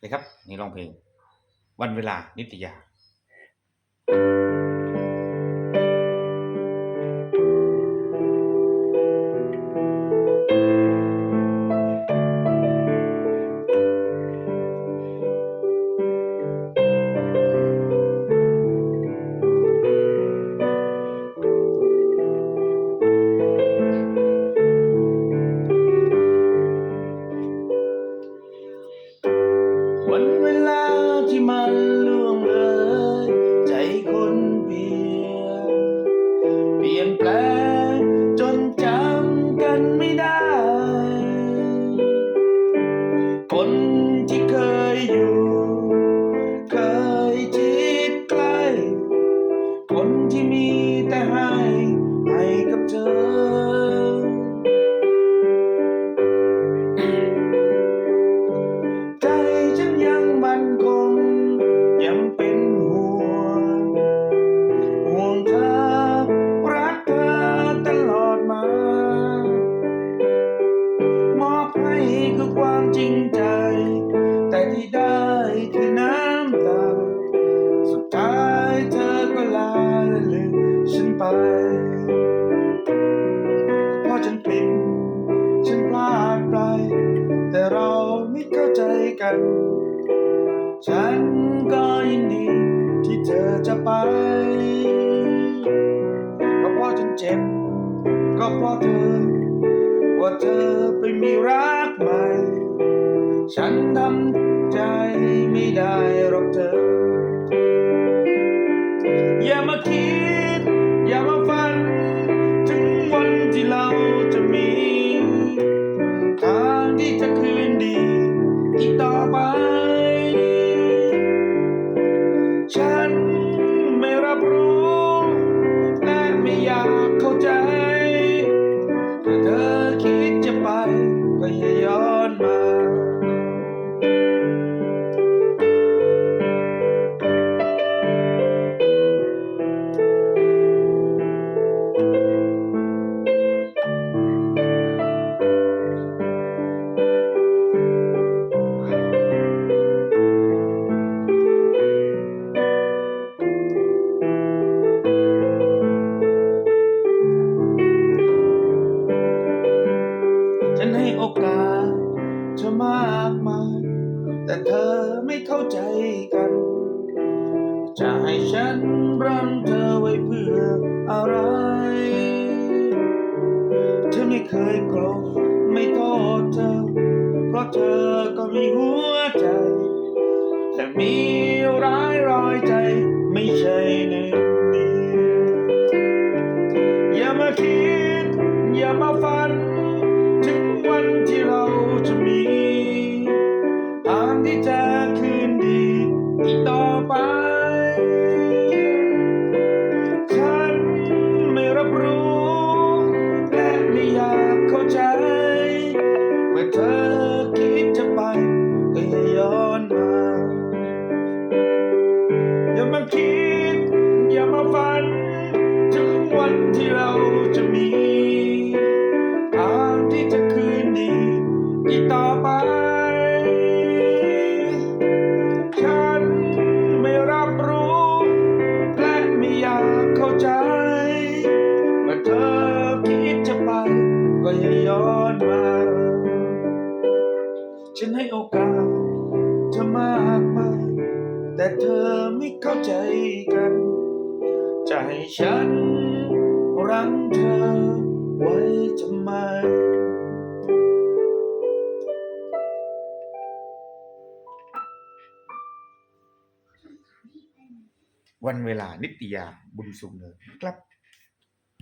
เลยครับนี่ร้องเพลง วันเวลานิตยา ก็เพราะเธอ ว่าเธอไปมีรักใหม่ ฉันทำใจไม่ได้ แต่เธอไม่เข้าใจกัน จะให้ฉันรังเธอไว้เพื่ออะไรเธอไม่เคยโกรธไม่โทษเธอ เพราะเธอก็มีหัวใจ แต่มีร้ายรอยใจไม่ใช่หนึ่งเดียวอย่ามาคิด อย่ามาฝัน ที่เราจะมีทางที่จะคืนดีอีกต่อไป ฉันไม่รับรู้ และไม่อยากเข้าใจเมื่อเธอคิดจะไป ก็อย่าย้อนมา ฉันให้โอกาสเธอมากมายแต่เธอไม่เข้าใจกันให้ฉัน รังเธอไว้ทำไม วันเวลานิตยาบุญสุงเนินครับ